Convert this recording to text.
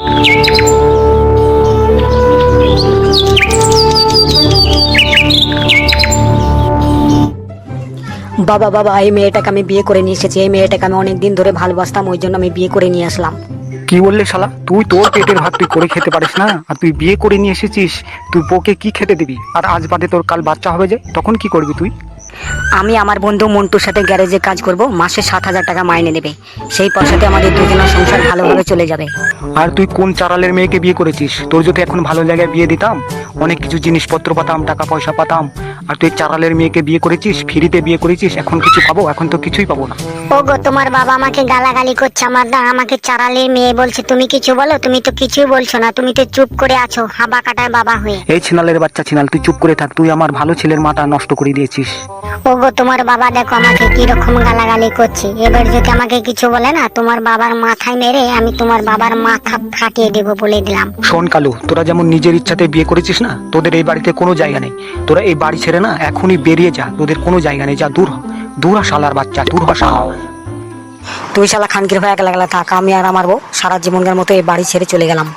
বাবা বাবা, এই মেয়েটাকে আমি বিয়ে করে নিয়ে এসেছি। এই মেয়েটাকে আমি অনেক দিন ধরে ভালোবাসতাম, ওই জন্য আমি বিয়ে করে নিয়ে আসলাম। কি বললে শালা? তুই তোর পেটের ভাত তুই করে খেতে পারিস না? আর তুই বিয়ে করে নিয়ে এসেছিস তুই বউকে কি খেতে দিবি? আর আজ বাদে তোর কাল বাচ্চা হবে যে, তখন কি করবি তুই? আমি আমার বন্ধু মন্টুর সাথে গ্যারেজে কাজ করব, মাসে সাত হাজার টাকা মাইনে দেবে সেই পয়সাতে আমাদের দুজনের সংসার ভালোভাবে চলে যাবে। আর তুই কোন চারালের মেয়েকে বিয়ে করেছিস? তোর যদি এখন ভালো জায়গায় বিয়ে দিতাম, অনেক কিছু জিনিসপত্র পাতাম, টাকা পয়সা পাতাম আর তুই চারালের মেয়েকে বিয়ে করেছিস ফ্রিতে বিয়ে করেছিস এখন কিছু পাবো? এখন তো কিছুই পাবো না। ওগো তোমার বাবা আমাকে গালাগালি করছে আমার না আমাকে চারালে মেয়ে বলছে তুমি কিছু বলো? তুমি তো কিছুই বলছো না তুমি তো চুপ করে আছো হাবা কাটার বাবা হয়ে। এই ছিনালের বাচ্চা ছিনাল তুই চুপ করে থাক তুই আমার ভালো ছেলের মাটা নষ্ট করে দিয়েছিস। ওগো তোমার বাবা দেখো আমাকে কি রকম গালাগালি করছে। এবার যদি আমাকে কিছু বলে না তোমার বাবার মাথায় মেরে আমি তোমার বাবার মাথা ফাটিয়ে দেবো বলে দিলাম। শোন কালু তোরা যেমন নিজের ইচ্ছাতে বিয়ে করেছিস না তোদের এই বাড়িতে কোনো জায়গা নেই। তোরা এই বাড়ি ছেড়ে না, এখনই বেরিয়ে যা। তোদের কোনো জায়গা নেই, যা, দূর হ। দূর হ, শালার বাচ্চা, দূর হ, শালা। তুই শালা খানকির হয়ে একলা থাক, আমি আর আমার বউ সারা জীবনকার মতো এই বাড়ি ছেড়ে চলে গেলাম।